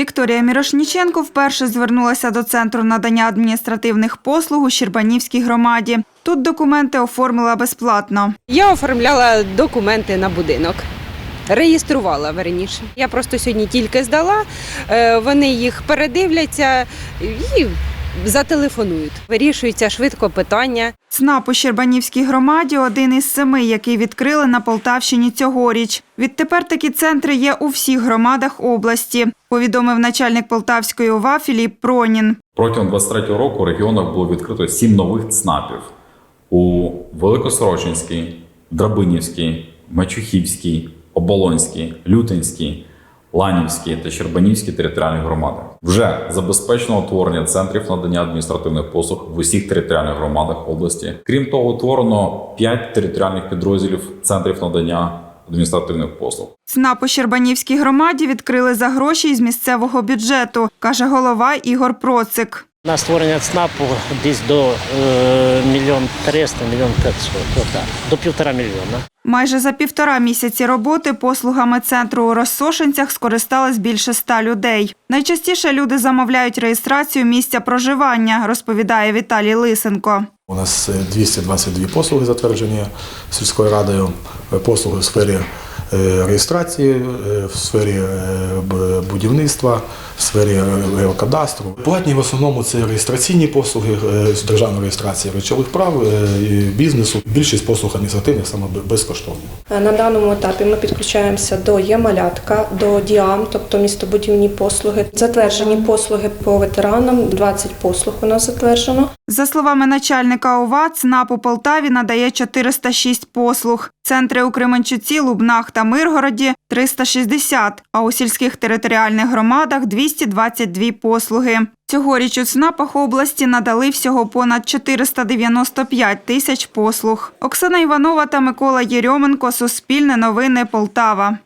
Вікторія Мірошніченко вперше звернулася до центру надання адміністративних послуг у Щербанівській громаді. Тут документи оформила безплатно. Я оформляла документи на будинок. Реєструвала верніше. Я просто сьогодні тільки здала. е, Вони їх передивляться і зателефонують. Вирішується швидко питання. ЦНАП у Щербанівській громаді один із семи, який відкрили на Полтавщині цьогоріч. Відтепер такі центри є у всіх громадах області, повідомив начальник Полтавської ОВА Філіп Пронін. Протягом 23-го року в регіонах було відкрито сім нових ЦНАПів у Великосорочинській, Драбинівській, Мачухівській, Оболонській, Лютинській, Ланівській та Щербанівській територіальних громадах. Вже забезпечено утворення центрів надання адміністративних послуг в усіх територіальних громадах області. Крім того, утворено 5 територіальних підрозділів центрів надання адміністративних послуг. ЦНАП у Щербанівській громаді відкрили за гроші із місцевого бюджету, каже голова Ігор Процик. На створення ЦНАПу десь до е, мільйон триста, мільйон п'ятсот, до півтора мільйона. Майже за півтора місяці роботи послугами центру у Розсошенцях скористалось більше ста людей. Найчастіше люди замовляють реєстрацію місця проживання, розповідає Віталій Лисенко. У нас е, 222 послуги затверджені сільською радою, Е, послуги в сфері е, реєстрації, е, в сфері е, будівництва, в сфері е, геокадастру. Платні в основному це реєстраційні послуги, е, з державної реєстрації речових прав е, бізнесу. Більшість послуг адміністративних саме б- безкоштовні. На даному етапі ми підключаємося до Є-малятка, до ДІАМ, тобто містобудівні послуги. Затверджені послуги по ветеранам, 20 послуг у нас затверджено. За словами начальника ОВА, ЦНАП у Полтаві надає 406 послуг. Центри у Кременчуці, Лубнах та Миргороді – 360, а у сільських територіальних громадах – 222 послуги. Цьогоріч у ЦНАПах області надали всього понад 495 тисяч послуг. Оксана Іванова та Микола Єрьоменко – Суспільне новини Полтава.